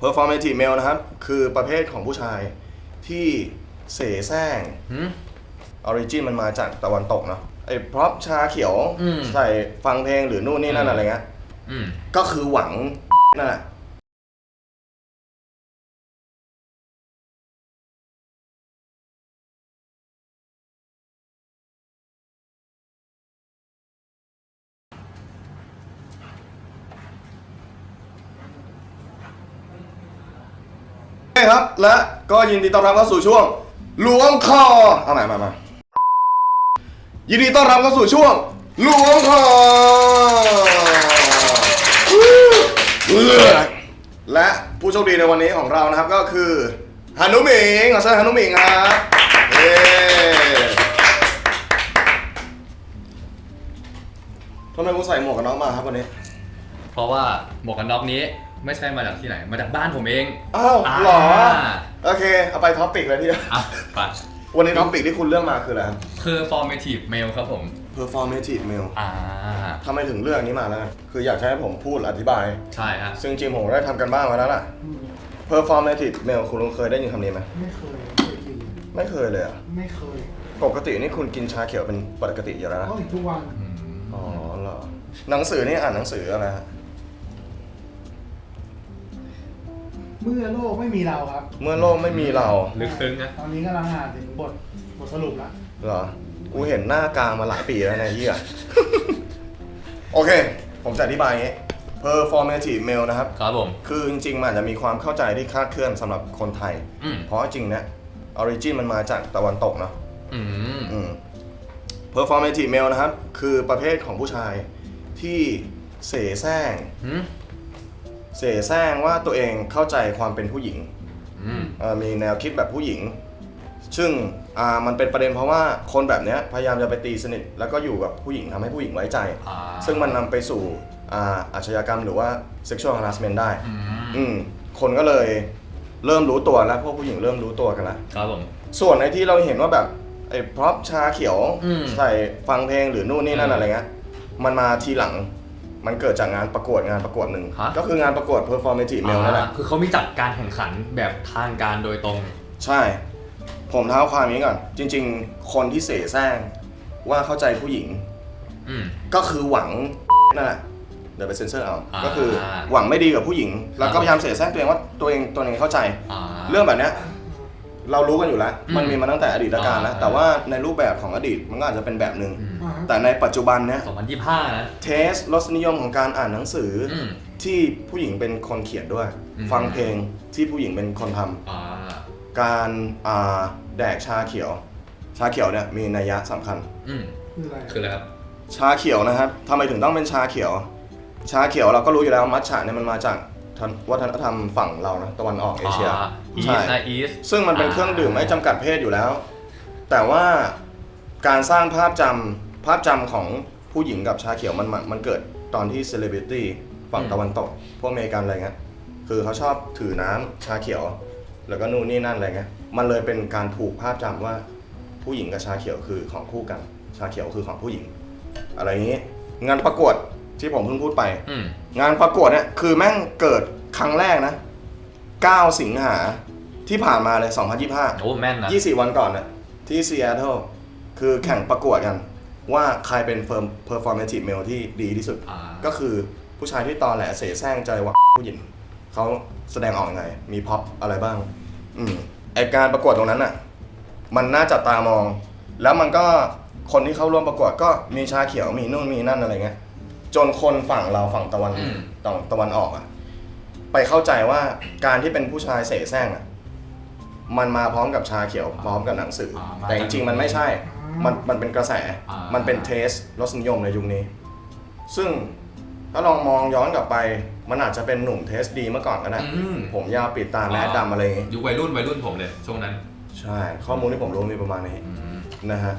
performative male นะครับ คือประเภทของผู้ชายที่เสแสร้ง หืม ออริจินมันมาจากตะวันตกเนาะไอ้พร็อพชาเขียวอืม ใส่ฟังเพลงหรือนู่นนี่นั่นอืมอะไรเงี้ยอืม ก็คือหวัง นั่นแหละ คครับ และก็ยินดีต้อนรับเข้าสู่ช่วงล้วงคอเอาใหม่มามายินดีต้อนรับเข้าสู่ช่วงล้วงคอและผู้โชคดีในวันนี้ของเรานะครับก็คือฮานุหมิงขอเชิญฮานุหมิงครับเย้ทำไมคุณใส่หมวกกันน็อกมาครับวันนี้ เพราะว่าหมวกกันน็อกนี้ ไม่ใช่มาจากที่ไหน มาจากบ้านผมเองอ้าวอ่าเหรอโอเค เอาไปท็อปปิกเลยที่อะไปวันนี้ท็อปปิกที่คุณเลือกมาคืออะไรครับ คือ formative male ครับผม performative male อ่า ทำไมถึงเลือกอันนี้มาแล้วกันคืออยากจะให้ผมพูดอธิบาย ใช่ฮะ ซึ่งจริงๆผมได้ทำกันบ้างมาแล้วล่ะ performative male คุณเคยได้ยินคำนี้ไหมไม่เคยไม่เคยกินเลยไม่เคยเลยเหรอะไม่เคยปกตินี่คุณกินชาเขียวเป็นปกติอยู่แล้วนะ ก็อีกทุกวันอืมอ๋อเหรอหนังสือนี่อ่านหนังสืออะไรฮะ เมื่อโลกไม่มีเราครับ เมื่อโลกไม่มีเราลึกซึ้งนะ ตอนนี้กำลังอ่านถึงบทบทสรุปละเหรอ กูเห็นหน้ากลางมาหลายปีแล้วเนยเฮียโอเค ผมจะอธิบายอย่างนี้ performative male นะครับ ครับผม คือจริงๆมันอาจจะมีความเข้าใจที่คลาดเคลื่อนสำหรับคนไทย อืม เพราะจริงๆเนี่ยออริจินมันมาจากตะวันตกเนาะ อืม อืม performative male นะครับ คือประเภทของผู้ชายที่เสแสร้ง หืม เสแสร้งว่าตัวเองเข้าใจความเป็นผู้หญิงอืมเอ่อมีแนวคิดแบบผู้หญิง ซึ่งอ่ามันเป็นประเด็นเพราะว่าคนแบบเนี้ยพยายามจะไปตีสนิท แล้วก็อยู่กับผู้หญิงทำให้ผู้หญิงไว้ใจ อ่าซึ่งมันนำไปสู่อ่าอาชญากรรมหรือว่า sexual harassment ได้ อืมอืมคนก็เลยเริ่มรู้ตัวแล้วพวกผู้หญิงเริ่มรู้ตัวกันแล้วครับผม ส่วนไอ้ที่เราเห็นว่าแบบไอ้พร็อพชาเขียวอืมใส่ฟังเพลงหรือนู่นนี่นั่นอืม อะไรเงี้ยมันมาทีหลัง มันเกิดจากงานประกวดงานประกวดหนึ่งฮะ ก็คืองานประกวด performative male นั่นแหละอ่าคือเขามีจัดการแข่งขันแบบทางการโดยตรง ใช่ ผมเท้าความนี้ก่อน จริง ๆ คนที่เสแสร้งว่าเข้าใจผู้หญิง อืม ก็คือหวัง นั่นแหละเดี๋ยวไปเซ็นเซอร์เอา อ่าก็คือหวังไม่ดีกับผู้หญิง แล้วก็พยายามเสแสร้งตัวเองว่าตัวเองตัวเองเข้าใจอ่าเรื่องแบบเนี้ย เรารู้กันอยู่แล้วอืมมันมีมาตั้งแต่อดีตการแล้วอ่าแต่ว่าในรูปแบบของอดีตมันก็อาจจะเป็นแบบหนึ่งอืมอ่าฮะแต่ในปัจจุบันเนี้ย2025 นะ เทสรสนิยมของการอ่านหนังสือออืมที่ผู้หญิงเป็นคนเขียนด้วย อืม ฟังเพลงที่ผู้หญิงเป็นคนทำอ่าการอ่าแดกชาเขียว ชาเขียวเนี่ยมีนัยยะสำคัญ อืมคืออะไรคืออะไรครับ ชาเขียวนะครับทำไมถึงต้องเป็นชาเขียว ชาเขียวเราก็รู้อยู่แล้วมัทฉะเนี่ยมันมาจาก วัฒนธรรมฝั่งเรานะตะวันออกเอเชียอีใช่สนะอีสซึ่งมันเป็นเครื่องดื่มไม่จำกัดเพศอยู่แล้ว แต่ว่าการสร้างภาพจำภาพจำของผู้หญิงกับชาเขียวมันมันมันเกิดตอนที่เซเลบริตี้ฝั่งอืมตะวันตก พวกอเมริกันอะไรเงี้ยคือเขาชอบถือน้ำชาเขียว แล้วก็นู่นนี่นั่นอะไรเงี้ยมันเลยเป็นการผูกภาพจำว่าผู้หญิงกับชาเขียวคือของคู่กัน ชาเขียวคือของผู้หญิง อะไรอย่างนี้งานประกวด ที่ผมเพิ่งพูดไป อืมงานประกวดเนี่ยคือแม่งเกิดครั้งแรกนะ 9 สิงหาที่ผ่านมาเลย 2025 โอ้แม่นนะ20วันก่อนนะที่ซีแอตเทิลคือแข่งประกวดกัน ว่าใครเป็นเฟิร์ม performative male ที่ดีที่สุด อ่า ก็คือผู้ชายที่ตอแหลเสแสร้งใจว่าผู้หญิงเขาแสดงออกยังไง มีพ็อปอะไรบ้าง อืมไอการประกวดตรงนั้นน่ะ มันน่าจับตามอง แล้วมันก็คนที่เข้าร่วมประกวดก็มีชาเขียวมีนู่นมีนั่นอะไรเงี้ย จนคนฝั่งเราฝั่งตะวันอืม ตะวันตะวันออกอะไปเข้าใจว่าการที่เป็นผู้ชายเสแสร้งอะมันมาพร้อมกับชาเขียวพร้อมกับหนังสืออ่ามาแต่จริงๆมันไม่ใช่ มันมันเป็นกระแส อ่ามั มันเป็นเทสรสนิยมในยุคนี้ ซึ่งถ้าลองมองย้อนกลับไป มันอาจจะเป็นหนุ่มเทสดีเมื่อก่อนก็ได้อืม ผมยาวปิดตาแมสดำอะไรอย่างงี้ยุควัยรุ่นวัยรุ่นผมเลยช่วงนั้นใช่ ข้อมูลที่ผมรู้มีประมาณนี้อืม นะฮะ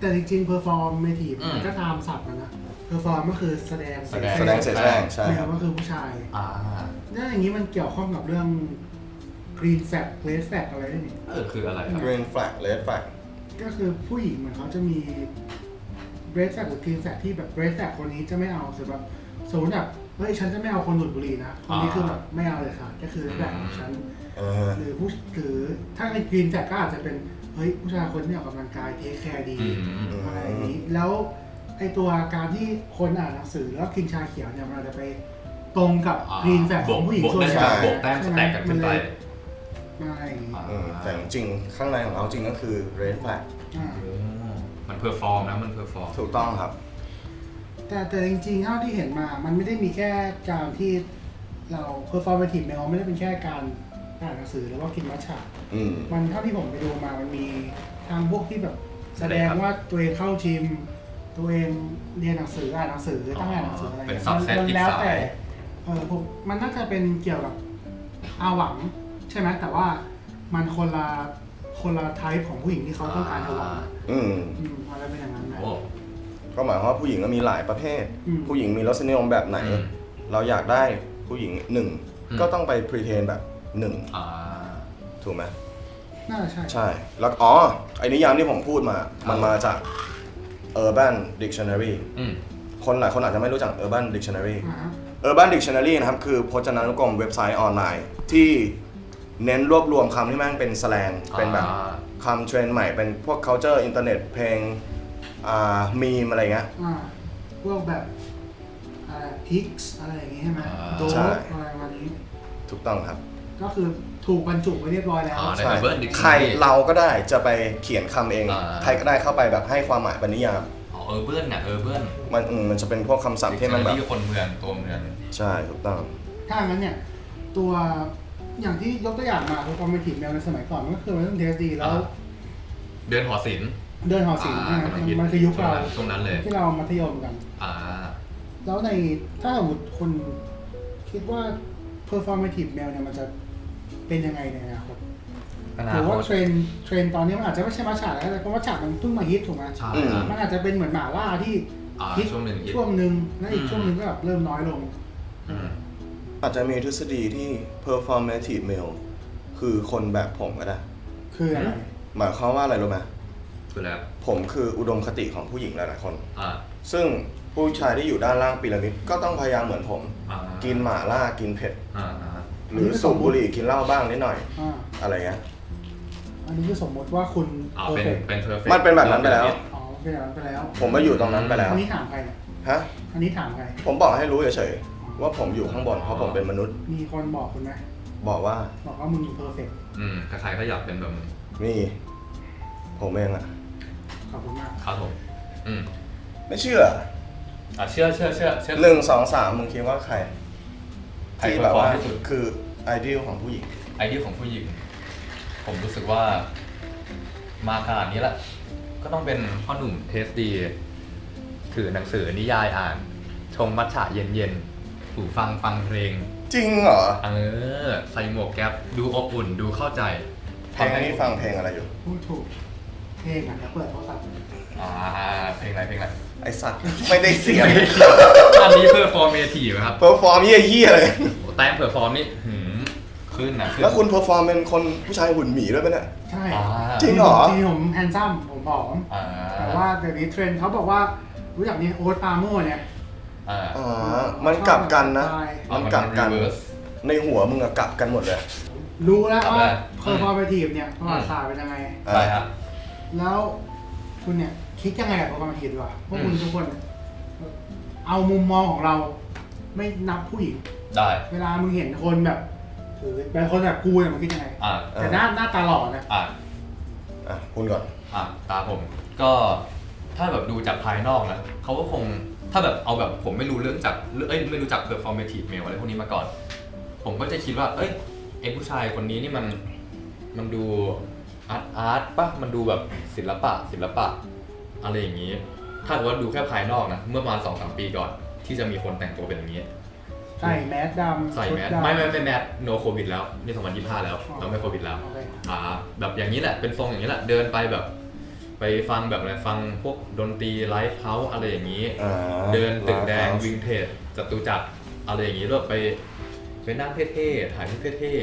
แต่จริงๆ performative อืมมันก็ตามศัพท์นะนะ perform ก็คือแสดงแสดงแสดงเสแสร้งใช่แมครัวบ ก็คือผู้ชายอ่าถ้าอย่างนี้มันเกี่ยวข้องกับเรื่อง green flag red flag อะไรด้วยนี่เออคืออะไรครับ green flag red flag ก็คือผู้หญิงเหมือนเขาจะมี red flag หรือ green flag ที่แบบ red flag คนนี้จะไม่เอาสำหรับสมมติแบบเฮ้ยฉันจะไม่เอาคนดูดบุหรี่นะคนนี้อ่าคือแบบไม่เอาเลยค่ะ ก็คือแบบของฉัน เออ หรือผู้หรือถ้าในกรีนแฟกก็อาจจะเป็นเฮ้ยผู้ชายคนนี้ออกกำลังกายเทคแคร์ดีอืม อะไรอย่างนี้ แล้ว ไอตัวการที่คนอ่านหนังสือแล้วกินชาเขียวเนี่ยมันอาจจะไปตรงกับอ่ากรีนแฟกของผู้หญิงบวกส่วนใหญ่ได้บวกแต้มสแต็กกันขึ้นไปมาอย่างนี้อ่าอืมแต่จริงๆข้างในของเขาจริงก็คือ red flag อ่าโอ้มันเพอร์ฟอร์มนะมันเพอร์ฟอร์มถูกต้องครับ แต่แต่จริงๆเท่าที่เห็นมามันไม่ได้มีแค่การที่เรา performative เนี่ยไม่ได้เป็นแค่การอ่านหนังสือหรือว่ากินมัทฉะอืมมันเท่าที่ผมไปดูมามันมีทางพวกที่แบบ แสดงว่าตัวเองเข้าจิม ตัวเองเรียนหนังสืออ่านหนังสือตั้งอ่านหนังสืออะไรเป็นเงี้ย subset มันอีกแล้วสาย แต่เออผมมันน่าจะเป็นเกี่ยวกับอาหวังใช่ไหมแต่ว่ามันคนละคนละไทป์ของผู้หญิงที่เขาต้องการจะหวังอืม อืมอะไรเป็นอย่างนั้นนะ โอ้ ก็หมายความว่าผู้หญิงก็มีหลายประเภท อืม ผู้หญิงมีรสนิยมแบบไหน อืมเราอยากได้ผู้หญิงหนึ่งอืม ก็ต้องไปพรีเทนแบบหนึ่งอ่าถูกไหมน่าจะใช่ ใช่ แล้วอ๋อไอ้นิยามที่ผมพูดมา มันมาจาก Urban Dictionary อืมคนหลายคนอาจจะไม่รู้จัก Urban Dictionary อ่าฮะ Urban Dictionary นะครับ คือพจนานุกรมเว็บไซต์ออนไลน์ ที่เน้นรวบรวมคำที่แม่งเป็นแสลงเป็นแบบอ่า คำเทรนด์ใหม่เป็นพวก culture อินเทอร์เน็ตเพลงอ่ามีมอะไรเงี้ย อ่าพวกแบบอะไรพิกส์อะไรอย่างงี้ใช่ไหมอ่า โดใช่สอะไรประมาณนี้ ถูกต้องครับ ก็คือถูกบรรจุไว้เรียบร้อยแล้วอ่าใน ใช่ Urban Dictionary ใครเราก็ได้จะไปเขียนคำเอง อ่า ใครก็ได้เข้าไปแบบให้ความหมายเป็นนิยามอ๋อเออเบิร์นเนี่ยเออเบิร์นมันอืมมันจะเป็นพวกคำศัพท์ที่มันแบบที่คนเมืองตัวเมือง ใช่ถูกต้อง ถ้างั้นเนี่ย ตัวอย่างที่ยกตัวอย่างมาคือความเป็นทีมแมวในสมัยก่อนมันก็คือมันต้องเทสดีแล้ว อ่า เดือนหอศิลป์เดินหอศิลป์อ่านะกำลังฮิตมันคือยุคเราช่วงนั้นเลย ที่เรามัธยมกัน อ่า แล้วในถ้าสมมติคุณคิดว่า performative แมวเนี่ยมันจะ เป็นยังไงในอนาคตอนาหรือคว่าตเทรนด์เทรนด์ตอนนี้มันอาจจะไม่ใช่มัชฉาแล้วแต่เพราะมัชฉามันเพิ่งมาฮิตถูกไหมใช่อืมครับมันอาจจะเป็นเหมือนหมาล่าที่อ่าฮิตช่วงหนึ่งฮิตช่วงหนึ่งแล้วอีกอืมช่วงหนึ่งก็แบบเริ่มน้อยลง อืมอาจจะมีทฤษฎีที่ performative male คือคนแบบผมก็ได้ คืออะไรหมายความว่าอะไรรู้ไหมคือแล้วผมคืออุดมคติของผู้หญิงหลายๆคน อ่าซึ่งผู้ชายที่อยู่ด้านล่างพีระมิดก็ต้องพยายามเหมือนผม อ่ากินหม่าล่ากินเผ็ด อ่าอ่า หรือสูบบุหรี่กินเหล้าบ้างนิดหน่อยอ่าอะไรเงี้ย อันนี้คือสมมติว่าคุณอ่าเพอร์เป็นเฟกเป็นเพอร์เฟกมันเป็นแบบนั้นไปแล้ว อ๋อเป็นอย่างนั้นไปแล้วผมมาอยู่ตรงนั้นไปแล้วอันนี้ถามใครเนี่ยฮะอันนี้ถามใคร ผมบอกให้รู้เฉยๆว่าผมอยู่ข้างบนเพราะผมเป็นมนุษย์ มีคนบอกคุณไหมบอกว่าบอกว่ามึงเพอร์เฟกอืมใครๆก็อยากเป็นแบบมึงมีผมเองอะขอบคุณมาก ครับผมอืมไม่เชื่ออะเชื่อเชื่อเชื่อเชื่อหนึ่งสองสามมึงคิดว่าใคร ใครที่แบบว่า perform ที่สุด คือไอด a ลของผู้หญิง ไอเดียของผู้หญิง ผมรู้สึกว่า มาขนาดนี้ละ ก็ต้องเป็นพ่อหนุ่มเทสดี ถือหนังสือนิยายอ่าน ชงมัทฉะเย็นๆหูฟังฟังเพลง จริงเหรอเออ ใส่หมวกแก๊ปดูอบอุ่นดูเข้าใจเพลงนี้ฟังเพลงอะไรอยู่ พูดถูกเพลงอะจะเปิดโทรศัพท์อ่าเพลงอะไรเพลงอะไร ไอสัตว์ไม่ได้เสียงอันนี้เพื่อฟอร์เมทีครับเพอร์ฟอร์มเยี่ยๆเลย โอ้แต้มเพอร์ฟอร์มนี่หืมขึ้นนะขึ้นแล้วคุณเพอร์ฟอร์มเป็นคนผู้ชายหุ่นหมีด้วยปะเนี่ย ใช่อ่าจริงเหรอ จริงๆผมแฮนซัมผมผอมอ่าแต่ว่าเดี๋ยวนี้เทรนด์เขาบอกว่ารู้จักนี่โอ๊ตปาโม่เนี่ยอ่าอ๋อ มันกลับกันนะใช่มันกลับกันมัน reverse ในหัวมึงอะกลับกันหมดเลย รู้แล้วจำได้ว่าเพอร์ฟอร์มทีฟเนี่ยประวัติศาสตร์เป็นยังไง ใช่ครับ แล้วคุณเนี่ย คิดยังไงกับเพอร์ฟอร์มทีฟดีกว่าพวกคุณอืมทุกคนเนี่ยเอามุมมองของเรา ไม่นับผู้หญิงได้ เวลามึงเห็นคนแบบถือบางคนแบบกูเนี่ยมึงคิดยังไงอ่าเออ แต่หน้าหน้าตาหล่อนะอ่าอะคุณก่อน อะตาผมก็ถ้าแบบดูจากภายนอกนะเขาก็คงถ้าแบบเอาแบบผมไม่รู้เรื่องจากเอ้ยไม่รู้จัก performative male อะไรพวกนี้มาก่อน ผมก็จะคิดว่า เอ้ยไอ้ผู้ชายคนนี้นี่มันมันดูอาร์ตอาร์ตปะมันดูแบบศิลปะศิลปะ อะไรอย่างนี้ ถ้าเกิดว่าดูแค่ภายนอกนะ เมื่อประมาณสองสามปีก่อน ที่จะมีคนแต่งตัวเป็นอย่างนี้ ใส่แมสดำใส่แมส ชุดดำ ไม่ไม่ไม่แมส no covid แล้ว นี่2025แล้วเราไม่โควิดแล้ว โอเคอ่าแบบอย่างนี้แหละเป็นทรงอย่างนี้แหละเดินไปแบบ ไปฟังแบบอะไรฟังพวกดนตรีไลฟ์เฮาส์อะไรอย่างนี้ อ่าเดินตึกแดง Live House วิงเทจจตุจักรอะไรอย่างนี้แล้วไปไปนั่งเท่ๆถ่ายรูปเท่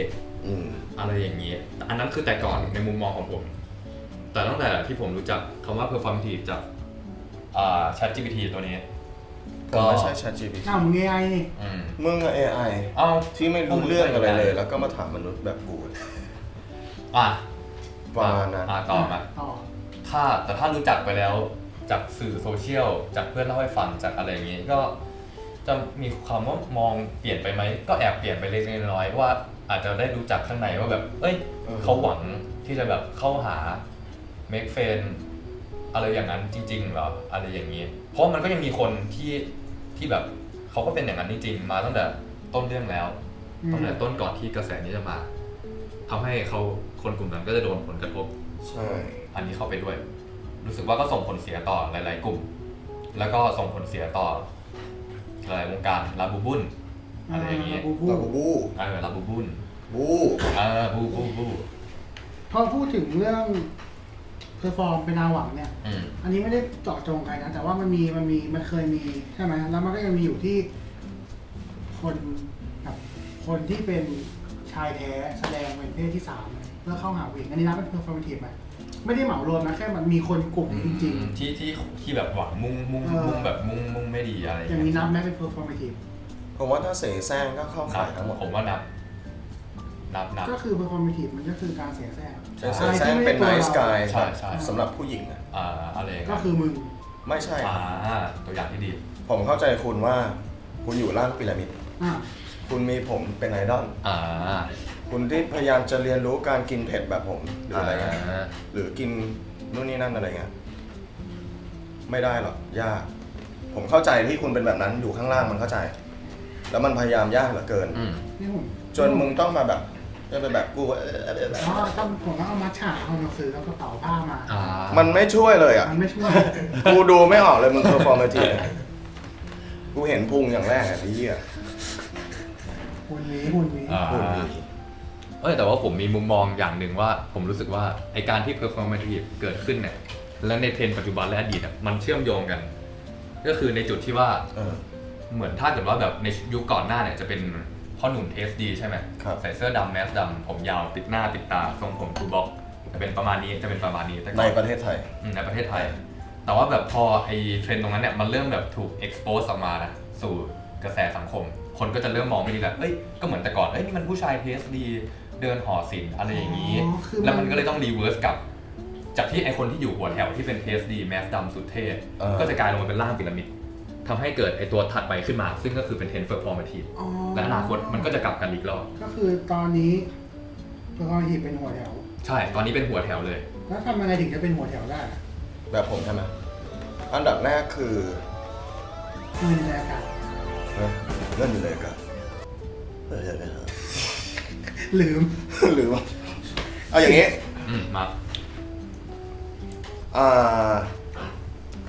อืม ๆอะไรอย่างนี้อันนั้นคือแต่ก่อนในมุมมองของผม แต่ตั้งแต่ที่ผมรู้จักคำว่า performative จากอ่า ChatGPT ตัวนี้ผผมไม่ใช่ ChatGPT อ้าวมึง AI นี่อืมมึงอะ AI เอ้า ที่ไม่รู้เรื่องอะไรเลย แล้วก็มาถามมนุษย์แบบกูอะประมาณนั้น อะต่อมา ต่อถ้าแต่ถ้ารู้จักไปแล้วจากสื่อโซเชียลจากเพื่อนเล่าให้ฟังจากอะไรอย่างงี้ก็จะมีความว่ามองเปลี่ยนไปไหมก็แอบเปลี่ยนไปเล็กๆน้อยๆว่าอาจจะได้รู้จักข้างในว่าแบบ เอ้ยเออ เขาหวังที่จะแบบเข้าหา make friend อะไรอย่างนั้นจริง ๆ เหรออะไรอย่างนี้ เพราะมันก็ยังมีคนที่ที่แบบเขาก็เป็นอย่างนั้นจริงๆมาตั้งแต่ต้นเรื่องแล้วอืมตั้งแต่ต้นก่อนที่กระแสนี้จะมาทำให้เขาคนกลุ่มนั้นก็จะโดนผลกระทบใช่อันนี้เข้าไปด้วย รู้สึกว่าก็ส่งผลเสียต่อหลาย ๆ กลุ่ม แล้วก็ส่งผลเสียต่อหลายๆวงการลาบูบุนอะไรอย่างนี้บูบูลาบูบูเออลาบูบุนบูเออบูบูบูพอพูดถึงเรื่อง เพอร์ฟอร์มเป็นอาหวังเนี่ย อืม อันนี้ไม่ได้เจาะจงใครนะ แต่ว่ามันมีมันมีมันเคยมีใช่ไหมแล้วมันก็ยังมีอยู่ที่คนแบบคนที่เป็นชายแท้แสดงเป็นเพศที่สามเพื่อเข้าหาผู้หญิงอันนี้นับเป็นเพอร์ฟอร์มทีฟไหมไม่ได้เหมารวมนะแค่มันมีคนกลุ่มนี้จริง ที่ที่ที่แบบหวังมุ่งมุ่งเออ มุ่งแบบมุ่งมุ่งไม่ดีอะไรๆอย่างนี้นับไหมเป็นเพอร์ฟอร์มทีฟผมว่าถ้าเสแสร้งก็เข้านัข่าบยทั้งหมด ผมว่านับ นับนับ ก็คือเพอร์ฟอร์มทีฟมันก็คือการเสียแทรกเสแสร้งเป็นอะไร nice ที่ไม่ guy ได้ตัวเราใช่ใช่ สำหรับผู้หญิงอะอ่าอะไรอย่างก็เงี้ยคือมึง ไม่ใช่ อ่าตัวอย่างที่ดี ผมเข้าใจคุณว่า คุณอยู่ล่างพีระมิด อะคุณมีผมเป็นไอดอล อ่า คุณที่พยายามจะเรียนรู้การกินเผ็ดแบบผมหรืออะไรเงี้ยอ่า หรือกินนู่นนี่นั่นอะไรเงี้ยไม่ได้หรอกยาก ผมเข้าใจที่คุณเป็นแบบนั้นอยู่ข้างล่างมันเข้าใจ แล้วมันพยายามยากเหลือเกิน อืม นี่ผมจนมึงต้องมาแบบ จะไปแบบกูเออเออเอออ๋อต้องผมต้องเอามัดฉาเอาหนังสือแล้วกระเป๋าผ้ามา อ่ามันไม่ช่วยเลยอะ มันไม่ช่วย กูดูไม่ออกเลยมึงเพอร์ฟอร์มทีกูเห็นพุงอย่างแรกอะไอ้เหี้ยหุ่นนี้หุ่นนี้อ่าพุงดีเอ้ยแต่ว่าผมมีมุมมองอย่างหนึ่งว่า ผมรู้สึกว่าไอการที่ performative เกิดขึ้นเนี่ยและในเทรนด์ปัจจุบันและอดีตอะมันเชื่อมโยงกัน ก็คือในจุดที่ว่า เออ เหมือนถ้าเกิดว่าแบบในยุคก่อนหน้าเนี่ยจะเป็น พ่อหนุ่มเทสดีใช่ไหมครับ ใส่เสื้อดำแมสดำผมยาวติดหน้าติดตาทรงผมทูบ็อกจะเป็นประมาณนี้จะเป็นประมาณนี้แต่ก่ในอน ประเทศไทย อืมในประเทศไทย แต่ว่าแบบพอไอเทรนด์ตรงนั้นเนี่ยมันเริ่มแบบถูก expose ออกมานะสู่กระแสสังคม คนก็จะเริ่มมองไม่ดีแบบเอ้ย ก็เหมือนแต่ก่อน เอ้ยนี่มันผู้ชายเทสดี เดินห่อศิลป์อะไรอย่างนี้ อ๋อคือมัน แล้วมันก็เลยต้องรีเวิร์สกลับ จากที่ไอคนที่อยู่หัวแถวที่เป็นเทสดีแมสดำสุดเท่เออ ก็จะกลายลงมาเป็นร่างพีระมิด ทำให้เกิดไอตัวถัดไปขึ้นมา ซึ่งก็คือเป็นเทรนด์เฟอร์ฟอร์มทีฟอ๋อและอนาคตมันก็จะกลับกันอีกรอบ ก็คือตอนนี้เพอร์ฟอร์มทีฟเป็นหัวแถว ใช่ ตอนนี้เป็นหัวแถวเลย แล้วทำยังไงถึงจะเป็นหัวแถวได้อะแบบผมใช่ไหมอันดับแรกคือเงินในอากาศเฮ้ยเงื่อนอยู่เลยกันเฮ้ยเฮ้ยเฮ้ยเฮ้ยลืม หรือว่าเอาอย่างนี้ อืม มา อ่า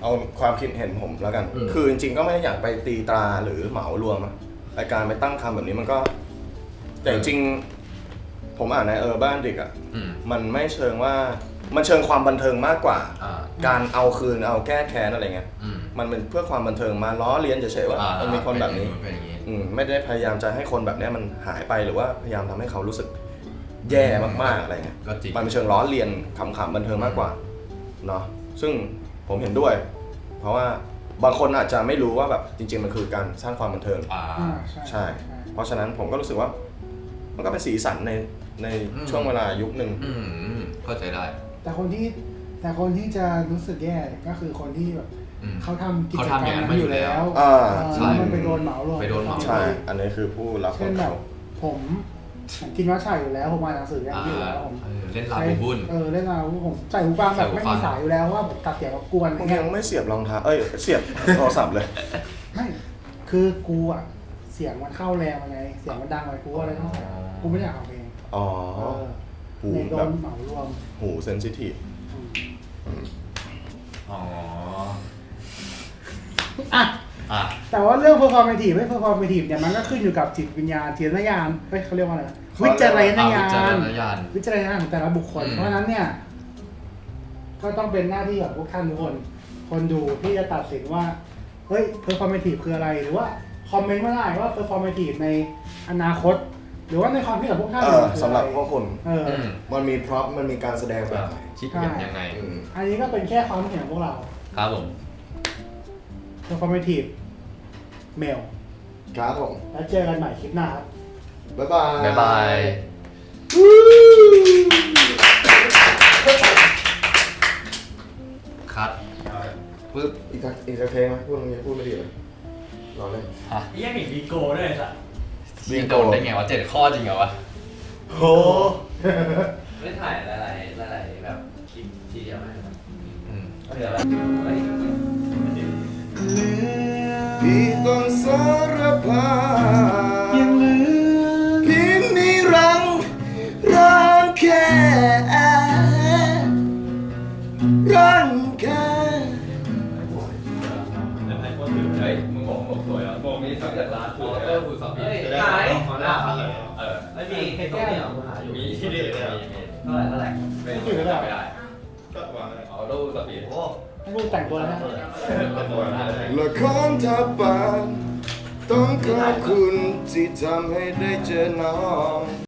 เอาความคิดเห็นผมแล้วกันคือจริงๆก็ไม่ได้อยากไปตีตราหรือเหมารวมอะไอการไปตั้งคำแบบนี้มันก็ แต่จริงๆผมอ่านในเออบ้านดิกอะอืมมันไม่เชิงว่ามันเชิงความบันเทิงมากกว่า อ่าการเอาคืนเอาแก้แค้นอะไรเงี้ย อืมมันเป็นเพื่อความบันเทิงมาล้อเลียนเฉยๆว่าอ่ามันมีคนแบบนี้ เป็นอย่างนี้ อืมไม่ได้พยายามจะให้คนแบบเนี้ยมันหายไปหรือว่าพยายามทำให้เขารู้สึกแย่มากๆอะไรเงี้ยก็จริง มันเป็นเชิงล้อเลียนขำๆบันเทิงมากกว่าเนาะซึ่ง ผมเห็นด้วย เพราะว่าบางคนอาจจะไม่รู้ว่าแบบจริง ๆ มันคือการสร้างความบันเทิง อ่า อ่าใช่ใช่ เพราะฉะนั้นผมก็รู้สึกว่า มันก็เป็นสีสันในในอืม ช่วงเวลายุคหนึ่ง อืมอืมเข้าใจได้ แต่คนที่แต่คนที่จะรู้สึกแย่ก็คือคนที่แบบอืม เขาทำกิจเขากรรทำมอย่างนั้นั้นนมาออยู่ยู่แล้แล้ววอ่า เออใช่มันไปโดนเหมารวมไปโดนเหมา ใช่ อันนี้คือผู้รับผเช่ลนกแบระบทบผม ผมกินวัชชาอยู่แล้วผมอ่านหนังสืออย่างอ่านี้อยู่แล้วผมเออเล่นลาบูบุนเออเล่นลาบูผมใส่หูฟังแบบไม่ใส่หูฟัมีงสายอยู่แล้วว่าผมตัดเสียงรบกวนอะไรผมเงี้ยยังไม่เสียบรองเท้าเอ้ยเสียบโทรศัพท์เลยไม่คือกูอะเสียงมันเข้าแรงมาไงเสียงมันดังไปกูก็เลยต้องใส่กูไม่ได้อยากเอาเพลงอ๋อเออหูเลยโดแบบนเหมารวมหูเซนซิทีฟอืมอ๋ออะ อะแต่ว่าเรื่อง performative ไม่ performative เนี่ยมันก็ขึ้นอยู่กับจิตวิญญาณจิตวิญญาณเฮ้ยเขาเรียกว่าอะไรนะวิจารณญาวิจารณณญาณ วิจารณญาณของแต่ละบุคคล อืม เพราะฉะนั้นเนี่ย ก็ต้องเป็นหน้าที่ของพวกท่านทุกคน คนดูที่จะตัดสินว่า เฮ้ย performative คืออะไร หรือว่าคอมเมนต์มาได้ว่า performative ในอนาคต หรือว่าในความคิดของพวกท่านเออคือสำหรับอะไพวกคุณเออ อืมมันมีพร็อพมันมีการแสดงแบบไหนคิดเห็นยังไงอืมอันนี้ก็เป็นแค่ความคิดเห็นของพวกเรา ครับผม performative เมล ครับผม แล้วเจอกันใหม่คลิปหน้าครับ บ๊ายบาย บ๊ายบาย คัดปึ๊บอีกสักอีกสักเพลงไหมพูดตรงนี้พูดไม่ดีเลยรอเล่นฮะไอ้ยังมีวีโก้ด้วยสัตว์ยิงโดนได้ไงวะเจ็ดข้อจริงเหรอวะ โห ไม่ถ่ายหลายๆหลายๆแบบคลิปทีเดียวไหมครับอืม เผื่อแบบเฮ้ยพี่ต้อ งสารภาพยังลืมพี่มีรังรังแค่รังแค่เฮ้ยมึงบอกมึงบอกสวยอะบอกมีสักจากร้านกูเออกูสับเฮ้ยมีหายขอหน้าพันเลยเออไม่มีแค่แก้วเหรอหาอยู่มีที่นี่มีมีเท่าไหร่เท่าไหร่ไม่ไม่ได้ไม่ได้ก็วางเลยเอาดูสปีดโอ้ให้ ลูกแต่งตัวแล้วนะละครทับบานต้องขอบคุณที่ทำให้ได้เจอน้อง